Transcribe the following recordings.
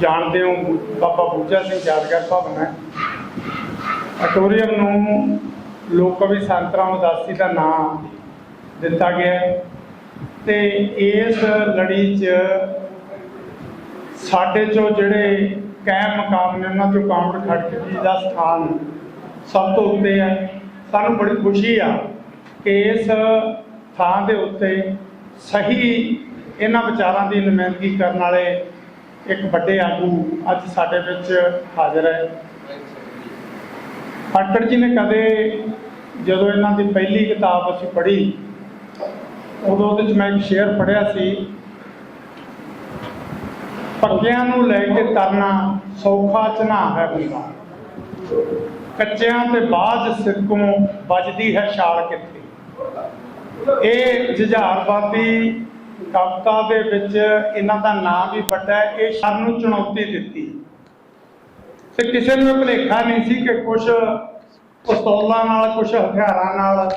ਜਾਣਦੇ ਹੋ, ਬਾਬਾ ਬੂਜਾ ਸਿੰਘ ਯਾਦਗਾਰ ਭਵਨ ਹੈ। ਅਟੋਰੀਅਮ ਨੂੰ ਲੋਕ ਕਵੀ ਸੰਤਰਾਮ ਉਦਾਸੀ ਦਾ ਨਾਮ ਦਿੱਤਾ ਗਿਆ ਤੇ ਇਸ ਲੜੀ 'ਚ ਸਾਡੇ ਚੋਂ ਜਿਹੜੇ ਕਾਇਮ ਮਕਾਮ ਨੇ, ਉਹਨਾਂ ਚੋਂ ਕਾਮੜ ਖੜਕ ਜੀ ਦਾ ਸਥਾਨ ਸਭ ਤੋਂ ਉੱਤੇ ਹੈ। ਸਾਨੂੰ ਬੜੀ ਖੁਸ਼ੀ ਆ ਕਿ ਇਸ ਥਾਂ ਦੇ ਉੱਤੇ ਸਹੀ ਇਹਨਾਂ ਵਿਚਾਰਾਂ ਦੀ ਨੁਮਾਇੰਦਗੀ ਕਰਨ ਵਾਲੇ ਇੱਕ ਵੱਡੇ ਆਗੂ ਅੱਜ ਸਾਡੇ ਵਿੱਚ ਹਾਜ਼ਰ ਹੈ। ਖੜਕੜ ਜੀ ਨੇ ਕਦੇ ਜਦੋਂ ਇਹਨਾਂ ਦੀ ਪਹਿਲੀ ਕਿਤਾਬ ਅਸੀਂ ਪੜ੍ਹੀ, ਉਦੋਂ ਉਹਦੇ ਵਿੱਚ ਮੈਂ ਇੱਕ ਸ਼ੇਅਰ ਪੜ੍ਹਿਆ ਸੀ। ਪੱਕਿਆਂ ਨੂੰ ਲੈ ਕੇ ਤਰਨਾ ਸੌਖਾ ਚਨਾ ਹੈ ਬੰਦਾ ਕੱਚਿਆਂ ਤੇ ਬਾਜ਼ ਸਿਰਕੋਂ ਵੱਜਦੀ ਹੈ ਛਾਲ ਕਿੱਥੇ? ਇਹ ਜੁਝਾਰਵਾਦੀ ਕਵਿਤਾ ਦੇ ਵਿੱਚ ਇਹਨਾਂ ਦਾ ਨਾਮ ਵੀ ਵੱਡਾ ਹੈ, ਇਹ ਸ਼ਰ ਨੂੰ ਚੁਣੌਤੀ ਦਿੱਤੀ। ਤੇ ਕਿਸੇ ਨੂੰ ਇਹ ਨਹੀਂ ਸੀ ਕਿ ਕੁਝ ਪਿਸਤੌਲਾਂ ਨਾਲ ਕੁਝ ਹਥਿਆਰਾਂ ਨਾਲ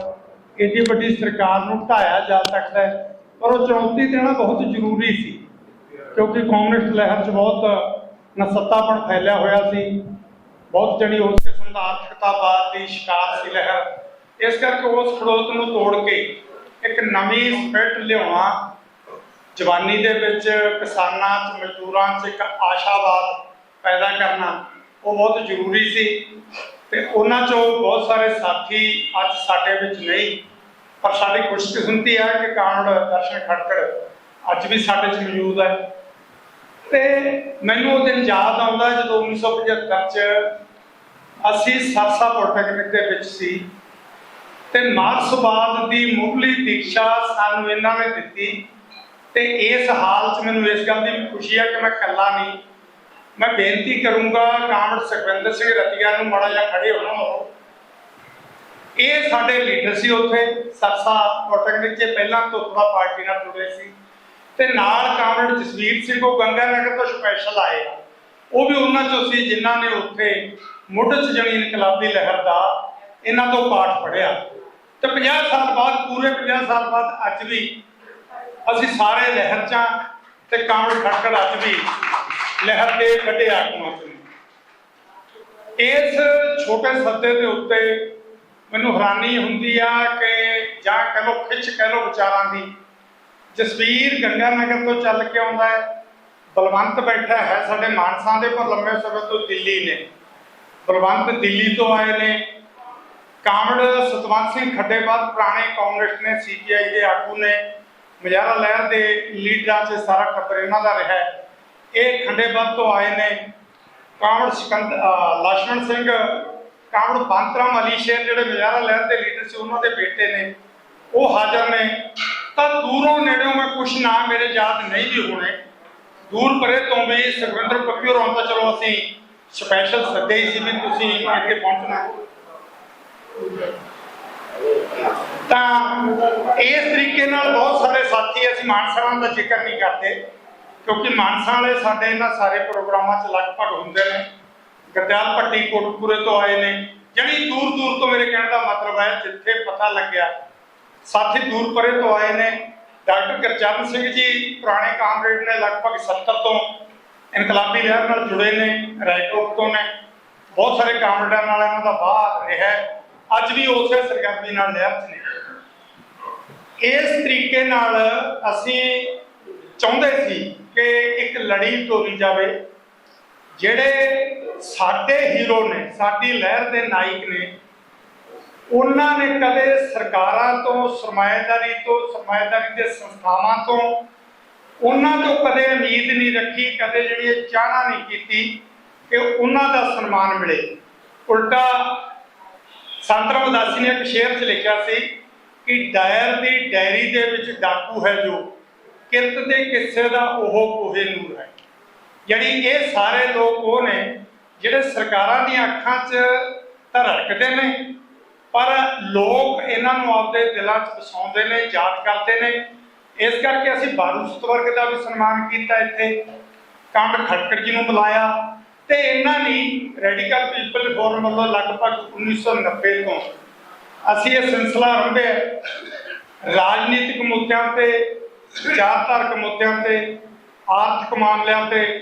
ਏਡੀ ਵੱਡੀ ਸਰਕਾਰ ਨੂੰ ਢਾਇਆ ਜਾ ਸਕਦਾ ਹੈ। ਪਰ ਉਹ ਚੁਣੌਤੀ ਦੇਣਾ ਬਹੁਤ ਜ਼ਰੂਰੀ ਸੀ, ਕਿਉਂਕਿ ਕਾਂਗਰਸ ਲਹਿਰ 'ਚ ਬਹੁਤ ਨਸੱਤਾਪਣ ਫੈਲਿਆ ਹੋਇਆ ਸੀ। ਬਹੁਤ ਜਣੀ ਉਸ ਕਿਸਮ ਦਾ ਆਰਥਿਕਤਾਵਾਦ ਦੀ ਸ਼ਿਕਾਰ ਸੀ ਲਹਿਰ। ਇਸ ਕਰਕੇ ਉਸ ਖੜੋਤ ਨੂੰ ਤੋੜ ਕੇ ਇੱਕ ਨਵੀਂ ਸਪਿਰਟ ਲਿਆਉਣਾ ਜਵਾਨੀ ਦੇ ਵਿੱਚ ਕਿਸਾਨਾਂ 'ਚ, ਮਜ਼ਦੂਰਾਂ 'ਚ ਇੱਕ ਆਸ਼ਾਵਾਦ ਪੈਦਾ ਕਰਨਾ ਉਹ ਬਹੁਤ ਜ਼ਰੂਰੀ ਸੀ ਤੇ ਉਹਨਾਂ 'ਚੋਂ ਬਹੁਤ ਸਾਰੇ ਸਾਥੀ ਅੱਜ ਸਾਡੇ ਵਿੱਚ ਨਹੀਂ, ਪਰ ਸਾਡੀ ਖੁਸ਼ਕਿਸਮਤੀ ਹੈ ਕਿ ਕਾਨੜ ਦਰਸ਼ਨ ਖੜਕੜ ਅੱਜ ਵੀ ਸਾਡੇ 'ਚ ਮੌਜੂਦ ਹੈ। ਤੇ ਮੈਨੂੰ ਉਹ ਦਿਨ ਯਾਦ ਆਉਂਦਾ ਜਦੋਂ 1975 'ਚ ਅਸੀਂ ਸਰਸਾ ਪੋਲੀਟੈਕਨਿਕ ਦੇ ਵਿੱਚ ਸੀ ਤੇ ਮਾਰਕਸਵਾਦ ਦੀ ਮੁੱਢਲੀ ਦੀਕਸ਼ਾ ਸਾਨੂੰ ਇਹਨਾਂ ਨੇ ਦਿੱਤੀ ਤੇ ਇਸ ਹਾਲ 'ਚ ਮੈਨੂੰ ਇਸ ਗੱਲ ਦੀ ਖੁਸ਼ੀ ਹੈ ਕਿ ਮੈਂ ਇਕੱਲਾ ਨਹੀਂ। ਮੈਂ ਬੇਨਤੀ ਕਰੂੰਗਾ ਕਾਮੜ ਸੁਖਵਿੰਦਰ ਸਿੰਘ ਰਤੀਆ ਨੂੰ ਮਾੜਾ ਜਿਹਾ ਖੜੇ ਹੋਣਾ ਹੋ ਇਹ ਸਾਡੇ ਲੀਡਰ ਸੀ ਉੱਥੇ, ਸਰਸਾ ਪੋਲੀਟੈਕਨਿਕ 'ਚ ਪਹਿਲਾਂ ਤੋਂ ਪਾਰਟੀ ਨਾਲ ਜੁੜੇ ਸੀ। ਤੇ ਨਾਲ ਕਾਮੜ ਜਸਵੀਰ ਸਿੰਘ, ਉਹ ਗੰਗਾ ਨਗਰ ਤੋਂ ਸਪੈਸ਼ਲ ਆਏ। ਉਹ ਵੀ ਉਹਨਾਂ ਚੋਂ ਸੀ ਜਿਨ੍ਹਾਂ ਨੇ ਉੱਥੇ ਮੁੱਢ 'ਚ ਜਣੀ ਇਨਕਲਾਬੀ ਲਹਿਰ ਦਾ ਇਹਨਾਂ ਤੋਂ ਪਾਠ ਪੜਿਆ ਤੇ 50 ਸਾਲ ਬਾਅਦ, ਪੂਰੇ 50 ਸਾਲ ਬਾਅਦ ਅੱਜ ਵੀ ਅਸੀਂ ਸਾਰੇ ਲਹਿਰ 'ਚ ਤੇ ਕਾਮੜ ਖੜਕੜ ਅੱਜ ਵੀ ਲਹਿਰ ਦੇ ਵੱਡੇ ਆਗੂਆਂ 'ਚ ਇਸ ਛੋਟੇ ਸੱਦੇ ਦੇ ਉੱਤੇ ਮੈਨੂੰ ਹੈਰਾਨੀ ਹੁੰਦੀ ਆ ਕਿ ਜਾਂ ਕਹ ਲੋ ਖਿੱਚ ਕਹ ਲੋ ਵਿਚਾਰਾਂ ਦੀ। ਜਸਵੀਰ ਗੰਗਾ ਨਗਰ ਤੋਂ ਚੱਲ ਕੇ ਆਉਂਦਾ ਹੈ। ਬਲਵੰਤ ਬੈਠਾ ਹੈ ਸਾਡੇ ਮਾਨਸਾ ਦੇ ਪਰ ਲੰਮੇ ਸਮੇਂ ਤੋਂ ਦਿੱਲੀ ਨੇ। ਬਲਵੰਤ ਦਿੱਲੀ ਤੋਂ ਆਏ ਨੇ। ਕਾਮੜ ਸਤਵੰਤ ਸਿੰਘ ਖੱਡੇਬਾਦ ਪੁਰਾਣੇ ਕਾਂਗਰਸ ਨੇ ਸੀਪੀਆਈ ਦੇ ਆਗੂ ਨੇ। ਮਜਾਰਾ ਲਹਿਰ ਦੇ ਲੀਡਰਾਂ 'ਚ ਸਾਰਾ ਟੱਬਰ ਇਹਨਾਂ ਦਾ ਰਿਹਾ ਇਹ ਖੰਡੇਬੰਦ ਤੋਂ ਆਏ ਨੇ। ਕਾਮੜ ਸਿਕੰਦ ਲక్ష్మణ ਸਿੰਘ ਕਾਮੜ ਬਾਂਤਰਾਮ ਅਲੀ ਸ਼ੇਰ ਜਿਹੜੇ ਮਜਾਰਾ ਲਹਿਰ ਦੇ ਲੀਡਰ ਸੀ, ਉਹਨਾਂ ਦੇ ਬੇਟੇ ਨੇ। ਉਹ ਹਾਜ਼ਰ ਨੇ। ਤਾਂ ਦੂਰੋਂ ਨੇੜੋਂ ਮੈਂ ਕੁਝ ਨਾ ਮੇਰੇ ਯਾਦ ਨਹੀਂ ਵੀ ਹੋਣੇ। ਦੂਰ ਪਰੇ ਤੋਂ ਵੀ ਸੁਖਵਿੰਦਰ ਪੱਪੀ ਹੋਰਾਂ ਤਾਂ ਚਲੋ ਅਸੀਂ ਸਪੈਸ਼ਲ ਸੱਦੇ ਸੀ ਵੀ ਤੁਸੀਂ ਇੱਥੇ ਪਹੁੰਚਣਾ। ਤਾਂ ਇਸ ਤਰੀਕੇ ਨਾਲ ਬਹੁਤ ਸਾਰੇ ਸਾਥੀ ਅਸੀਂ ਮਾਨਸਾਵਾਂ ਦਾ ਜ਼ਿਕਰ ਨਹੀਂ ਕਰਦੇ, ਕਿਉਂਕਿ ਮਾਨਸਾ ਵਾਲੇ ਸਾਡੇ ਇਹਨਾਂ ਸਾਰੇ ਪ੍ਰੋਗਰਾਮਾਂ 'ਚ ਲਗਭਗ ਹੁੰਦੇ ਨੇ। ਗਰਦਿਆਲ ਪੱਟੀ ਕੋਟਪੂਰੇ ਤੋਂ ਆਏ ਨੇ। ਜਿਹੜੀ ਦੂਰ ਦੂਰ ਤੋਂ ਮੇਰੇ ਕਹਿਣ ਦਾ ਮਤਲਬ ਹੈ, ਜਿੱਥੇ ਪਤਾ ਲੱਗਿਆ, ਸਾਥੀ ਦੂਰ ਪਰੇ ਤੋਂ ਆਏ ਨੇ। ਡਾਕਟਰ ਗੁਰਚਰਨ ਸਿੰਘ ਜੀ ਪੁਰਾਣੇ ਕਾਮਰੇਡ ਨੇ ਲਗਭਗ 70 ਤੋਂ ਇਨਕਲਾਬੀ ਲਹਿਰ ਨਾਲ ਜੁੜੇ ਨੇ, ਰਾਏਕੋਟ ਤੋਂ ਨੇ। ਬਹੁਤ ਸਾਰੇ ਕਾਮਰੇਡਾਂ ਨਾਲ ਇਹਨਾਂ ਦਾ ਵਾਹ ਰਿਹਾ ਹੈ। ਅੱਜ ਵੀ ਉਸੇ ਸਰਗਰਮੀ ਨਾਲ ਲਹਿਰ 'ਚ ਨੇ। ਇਸ ਤਰੀਕੇ ਨਾਲ ਅਸੀਂ ਚਾਹੁੰਦੇ ਸੀ ਕਿ ਇੱਕ ਲੜੀ ਤੋਰੀ ਜਾਵੇ। ਜਿਹੜੇ ਸਾਡੇ ਹੀਰੋ ਨੇ, ਸਾਡੀ ਲਹਿਰ ਦੇ ਨਾਇਕ ਨੇ, ਉਹਨਾਂ ਨੇ ਕਦੇ ਸਰਕਾਰਾਂ ਤੋਂ ਸਰਮਾਏਦਾਰੀ ਤੋਂ ਸਰਮਾਏਦਾਰੀ ਦੇ ਸੰਸਥਾਵਾਂ ਤੋਂ ਉਹਨਾਂ ਤੋਂ ਕਦੇ ਉਮੀਦ ਨਹੀਂ ਰੱਖੀ, ਕਦੇ ਜਿਹੜੀ ਇਹ ਚਾਹਨਾ ਨਹੀਂ ਕੀਤੀ ਕਿ ਉਹਨਾਂ ਦਾ ਸਨਮਾਨ ਮਿਲੇ। ਉਲਟਾ ਸੰਤਰਾਮ ਉਦਾਸੀ ਨੇ ਇੱਕ ਸ਼ੇਰ 'ਚ ਲਿਖਿਆ ਸੀ ਕਿ ਡਾਇਰ ਦੀ ਡਾਇਰੀ ਦੇ ਵਿੱਚ ਡਾਕੂ ਹੈ ਜੋ, ਕਿਰਤ ਦੇ ਕਿੱਸੇ ਦਾ ਉਹ ਕੋਹੇ ਨੂਰ ਹੈ। ਯਾਨੀ ਇਹ ਸਾਰੇ ਲੋਕ ਉਹ ਨੇ ਜਿਹੜੇ ਸਰਕਾਰਾਂ ਦੀਆਂ ਅੱਖਾਂ 'ਚ ਤਾਂ ਰੜਕਦੇ ਨੇ, ਪਰ ਲੋਕ ਇਹਨਾਂ ਨੂੰ ਆਪਦੇ ਦਿਲਾਂ 'ਚ ਵਸਾਉਂਦੇ ਨੇ, ਯਾਦ ਕਰਦੇ ਨੇ। ਇਸ ਕਰਕੇ ਅਸੀਂ ਬਾਰੂ ਸਤਵਰਗ ਦਾ ਵੀ ਸਨਮਾਨ ਕੀਤਾ ਇੱਥੇ। ਕੰਡ ਖੜਕੜ ਜੀ ਨੂੰ ਬੁਲਾਇਆ। ਤੇ ਇਹਨਾਂ ਨੇ ਰੈਡੀਕਲ ਪੀਪਲ ਫੋਰਮ ਵੱਲੋਂ ਲਗਭਗ 1990 ਤੋਂ ਅਸੀਂ ਇਹ ਸਿਲਸਿਲਾ ਆਰੰਭਿਆ ਰਾਜਨੀਤਿਕ ਮੁੱਦਿਆਂ ਤੇ, ਵਿਚਾਰਧਾਰਕ ਮੁੱਦਿਆਂ ਤੇ, ਆਰਥਿਕ ਮਾਮਲਿਆਂ ਤੇ,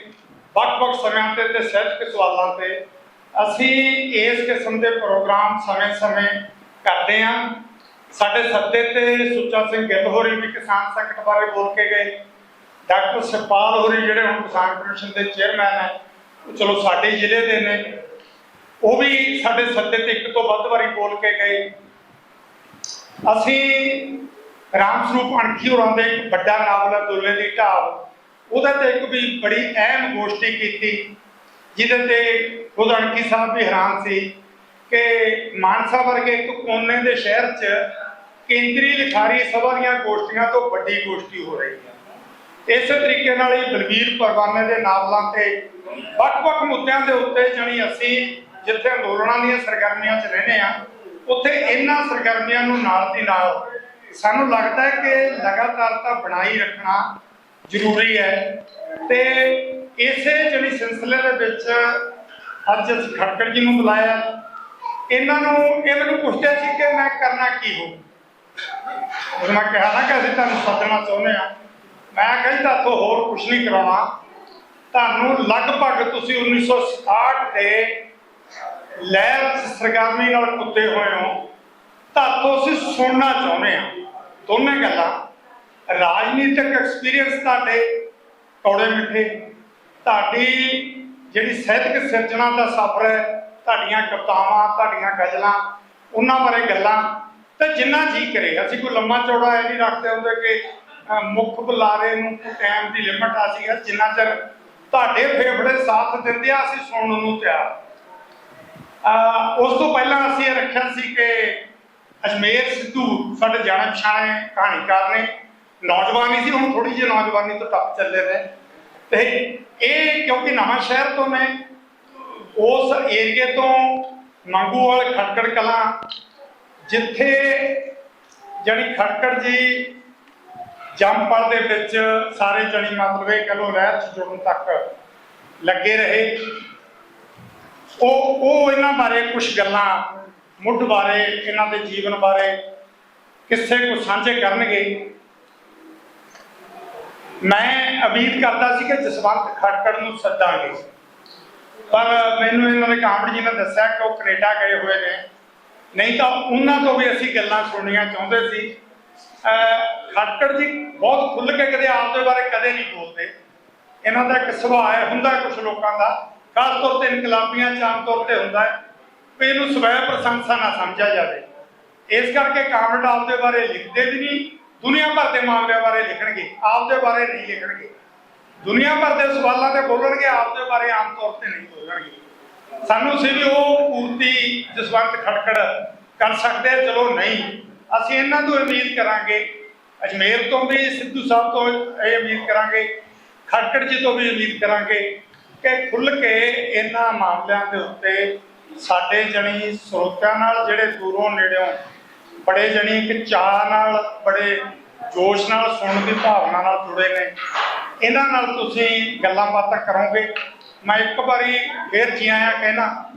ਵੱਖ-ਵੱਖ ਸਮਿਆਂ ਤੇ ਤੇ ਸਾਹਿਤਕ ਸਵਾਲਾਂ ਤੇ ਅਸੀਂ ਇਸ ਕਿਸਮ ਦੇ ਪ੍ਰੋਗਰਾਮ ਸਮੇਂ-ਸਮੇਂ ਕਰਦੇ ਹਾਂ। ਸਾਡੇ ਸੱਦੇ ਤੇ ਸੁੱਚਾ ਸਿੰਘ ਗਿੱਲ ਹੋਰੀ ਵੀ ਕਿਸਾਨ ਸੰਕਟ ਬਾਰੇ ਬੋਲ ਕੇ ਗਏ। ਡਾਕਟਰ ਸਪਾਲ ਹੋਰੀ ਜਿਹੜੇ ਹੁਣ ਕਿਸਾਨ ਕਮਿਸ਼ਨ ਦੇ ਚੇਅਰਮੈਨ ਹੈ ਚਲੋ ਸਾਡੇ ਜ਼ਿਲ੍ਹੇ ਦੇ ਨੇ। ਉਹ ਵੀ ਸਾਡੇ ਸੱਦੇ ਤੇ ਇੱਕ ਤੋਂ ਵੱਧ ਵਾਰੀ ਬੋਲ ਕੇ ਗਏ। ਅਸੀਂ ਰਾਮ ਸਰੂਪ ਅਣਖੀ ਹੋਰਾਂ ਦੇ ਇੱਕ ਵੱਡਾ ਨਾਵਲ ਹੈ ਦੁੱਲੇ ਦੀ ਢਾਲ, ਉਹਦੇ ਤੇ ਇੱਕ ਵੀ ਬੜੀ ਅਹਿਮ ਗੋਸ਼ਟੀ ਕੀਤੀ, ਜਿਹਦੇ ਤੇ ਖੁਦ ਅਣਖੀ ਸਾਹਿਬ ਵੀ ਹੈਰਾਨ ਸੀ ਕਿ ਮਾਨਸਾ ਵਰਗੇ ਇੱਕ ਕੋਨੇ ਦੇ ਸ਼ਹਿਰ 'ਚ ਕੇਂਦਰੀ ਲਿਖਾਰੀ ਸਭਾ ਦੀਆਂ ਗੋਸ਼ਟੀਆਂ ਤੋਂ ਵੱਡੀ ਗੋਸ਼ਟੀ ਹੋ ਰਹੀ ਹੈ। ਇਸੇ ਤਰੀਕੇ ਨਾਲ ਹੀ ਬਲਬੀਰ ਪਰਵਾਨੇ ਦੇ ਨਾਵਲਾਂ ਤੇ ਵੱਖ-ਵੱਖ ਮੁੱਦਿਆਂ ਦੇ ਉੱਤੇ ਜਣੀ ਅਸੀਂ ਜਿੱਥੇ ਅੰਦੋਲਨਾਂ ਦੀਆਂ ਸਰਗਰਮੀਆਂ 'ਚ ਰਹਿੰਦੇ ਆ ਉੱਥੇ ਇਹਨਾਂ ਸਰਗਰਮੀਆਂ ਨੂੰ ਨਾਲ ਦੀ ਨਾਲ ਸਾਨੂੰ ਲੱਗਦਾ ਹੈ ਕਿ ਲਗਾਤਾਰਤਾ ਬਣਾਈ ਰੱਖਣਾ ਜ਼ਰੂਰੀ ਹੈ ਤੇ ਇਸੇ ਜਿਹੜੀ ਸਿਲਸਿਲੇ ਦੇ ਵਿੱਚ ਅੱਜ ਅਸੀਂ ਖੜਕੜ ਜੀ ਨੂੰ ਬੁਲਾਇਆ। ਇਹਨਾਂ ਨੂੰ, ਇਹ ਮੈਨੂੰ ਪੁੱਛਦੇ ਸੀ ਕਿ ਮੈਂ ਕਰਨਾ ਕੀ ਹੋ ਮੈਂ ਕਿਹਾ ਨਾ ਕਿ ਅਸੀਂ ਤੁਹਾਨੂੰ ਸੱਦਣਾ ਚਾਹੁੰਦੇ ਆ ਮੈਂ ਕਹਿੰਦਾ ਤੋਂ ਹੋਰ ਕੁਝ ਨਹੀਂ ਕਰਾਉਣਾ। ਤੁਹਾਨੂੰ ਲਗਭਗ ਤੁਸੀਂ 1967 ਦੇ ਲਹਿਰ ਸਰਗਰਮੀ ਨਾਲ ਕੁੱਤੇ ਹੋਏ ਹੋ। ਤੁਹਾਨੂੰ ਅਸੀਂ ਸੁਣਨਾ ਚਾਹੁੰਦੇ ਆ। ਦੋਨੇ ਗੱਲਾਂ, ਰਾਜਨੀਤਿਕ ਐਕਸਪੀਰੀਅੰਸ ਤੁਹਾਡੇ ਕੌੜੇ ਮਿੱਠੇ। ਤੁਹਾਡੀ ਜਿਹੜੀ ਸਾਹਿਤਕ ਸਿਰਜਣਾ ਦਾ ਸਫ਼ਰ ਹੈ, ਤੁਹਾਡੀਆਂ ਕਵਿਤਾਵਾਂ, ਤੁਹਾਡੀਆਂ ਗਜ਼ਲਾਂ ਉਹਨਾਂ ਬਾਰੇ ਗੱਲਾਂ। ਤੇ ਜਿੰਨਾ ਜੀ ਕਰੇ, ਅਸੀਂ ਕੋਈ ਲੰਮਾ ਚੌੜਾ ਇਹ ਨਹੀਂ ਰੱਖਦੇ ਹੁੰਦੇ ਕਿ ਮੁੱਖ ਬੁਲਾਰੇ ਨੂੰ ਟਾਈਮ ਦੀ ਲਿਮਟ ਆ ਸੀ ਜਿੰਨਾ ਚਿਰ ਤੁਹਾਡੇ ਫੇਫੜੇ ਸਾਥ ਦਿੰਦੇ ਆ ਅਸੀਂ ਸੁਣਨ ਨੂੰ ਤਿਆਰ। ਅਹ, ਉਸ ਤੋਂ ਪਹਿਲਾਂ ਅਸੀਂ ਇਹ ਰੱਖਿਆ ਸੀ ਕਿ ਅਜਮੇਰ ਸਿੱਧੂ ਸਾਡੇ ਜਾਣੇ ਪਛਾਣੇ ਕਹਾਣੀਕਾਰ ਨੇ। ਨੌਜਵਾਨ ਸੀ ਹੁਣ ਥੋੜੀ ਜਿਹੀ ਨੌਜਵਾਨੀ ਤੋਂ ਟੱਪ ਚੱਲੇ ਨੇ। ਤੇ ਇਹ ਕਿਉਂਕਿ ਨਵਾਂ ਸ਼ਹਿਰ ਤੋਂ ਨੇ ਉਸ ਏਰੀਏ ਤੋਂ ਮੰਗੂਵਾਲ ਖੜਕੜ ਕਲਾਂ ਜਿੱਥੇ ਜਿਹੜੀ ਖੜਕੜ ਜੀ ਜੰਮਪਲ ਦੇ ਵਿੱਚ ਸਾਰੇ ਜਣੀ ਮਤਲਬ ਇਹ ਕਹ ਲੋ ਲਹਿਰ ਚ ਜੁੜਨ ਤੱਕ ਲੱਗੇ ਰਹੇ। ਉਹ ਉਹ ਇਹਨਾਂ ਬਾਰੇ ਕੁਝ ਗੱਲਾਂ, ਮੁੱਢ ਬਾਰੇ, ਇਹਨਾਂ ਦੇ ਜੀਵਨ ਬਾਰੇ ਕਿੱਸੇ ਕੋ ਸਾਂਝੇ ਕਰਨਗੇ। ਮੈਂ ਉਮੀਦ ਕਰਦਾ ਸੀ ਕਿ ਜਸਵੰਤ ਖੜਕੜ ਨੂੰ ਸੱਦਾਂਗੇ। ਪਰ ਮੈਨੂੰ ਇਹਨਾਂ ਨੇ ਕਾਮੜ ਜੀ ਨੇ ਦੱਸਿਆ ਕਿ ਉਹ ਕੈਨੇਡਾ ਗਏ ਹੋਏ ਨੇ। ਨਹੀਂ ਤਾਂ ਉਹਨਾਂ ਤੋਂ ਵੀ ਅਸੀਂ ਗੱਲਾਂ ਸੁਣਨੀਆਂ ਚਾਹੁੰਦੇ ਸੀ। ਖਟਕੜ ਜੀ ਬਹੁਤ ਖੁੱਲ ਕੇ ਕਦੇ ਆਪਦੇ ਬਾਰੇ ਕਦੇ ਨਹੀਂ ਬੋਲਦੇ। ਇਹਨਾਂ ਦਾ ਇੱਕ ਸੁਭਾਅ ਹੈ, ਹੁੰਦਾ ਕੁਝ ਲੋਕਾਂ ਦਾ। ਖਾਸ ਤੌਰ ਤੇ ਇਨਕਲਾਬੀਆਂ ਚ ਆਮ ਤੌਰ ਤੇ ਹੁੰਦਾ ਹੈ ਵੀ ਇਹਨੂੰ ਸਵੈ ਪ੍ਰਸ਼ੰਸਾ ਨਾ ਸਮਝਿਆ ਜਾਵੇ। ਇਸ ਕਰਕੇ ਕਾਮਰੇਡ ਆਪਦੇ ਬਾਰੇ ਲਿਖਦੇ ਵੀ ਨਹੀਂ, ਦੁਨੀਆ ਭਰ ਦੇ ਮਾਮਲਿਆਂ ਬਾਰੇ ਲਿਖਣਗੇ, ਆਪਦੇ ਬਾਰੇ ਨਹੀਂ ਲਿਖਣਗੇ। ਦੁਨੀਆ ਭਰ ਦੇ ਸਵਾਲਾਂ ਤੇ ਬੋਲਣਗੇ, ਆਪਦੇ ਬਾਰੇ ਆਮ ਤੌਰ ਤੇ ਨਹੀਂ ਬੋਲਣਗੇ। ਸਾਨੂੰ ਸੀ ਵੀ ਉਹ ਪੂਰਤੀ, ਜਸਵੰਤ ਖਟਕੜ ਕਰ ਸਕਦੇ ਚਲੋ ਨਹੀਂ। ਅਸੀਂ ਇਹਨਾਂ ਤੋਂ ਉਮੀਦ ਕਰਾਂਗੇ, ਅਜਮੇਰ ਤੋਂ ਵੀ, ਸਿੱਧੂ ਸਾਹਿਬ ਤੋਂ ਇਹ ਉਮੀਦ ਕਰਾਂਗੇ ਖੜਕੜ ਜੀ ਤੋਂ ਵੀ ਉਮੀਦ ਕਰਾਂਗੇ ਕਿ ਖੁੱਲ ਕੇ ਇਹਨਾਂ ਮਾਮਲਿਆਂ ਦੇ ਉੱਤੇ ਸਾਡੇ ਜਣੀ ਸਰੋਤਿਆਂ ਨਾਲ ਜਿਹੜੇ ਦੂਰੋਂ ਨੇੜਿਓਂ ਬੜੇ ਜਣੀ ਇੱਕ ਚਾਹ ਨਾਲ, ਬੜੇ ਜੋਸ਼ ਨਾਲ ਸੁਣਨ ਦੀ ਭਾਵਨਾ ਨਾਲ ਜੁੜੇ ਨੇ, ਇਹਨਾਂ ਨਾਲ ਤੁਸੀਂ ਗੱਲਾਂ ਬਾਤਾਂ ਕਰੋਗੇ। ਮੈਂ ਇੱਕ ਵਾਰੀ ਫੇਰ ਜੀ ਆਇਆਂ ਕਹਿਣਾ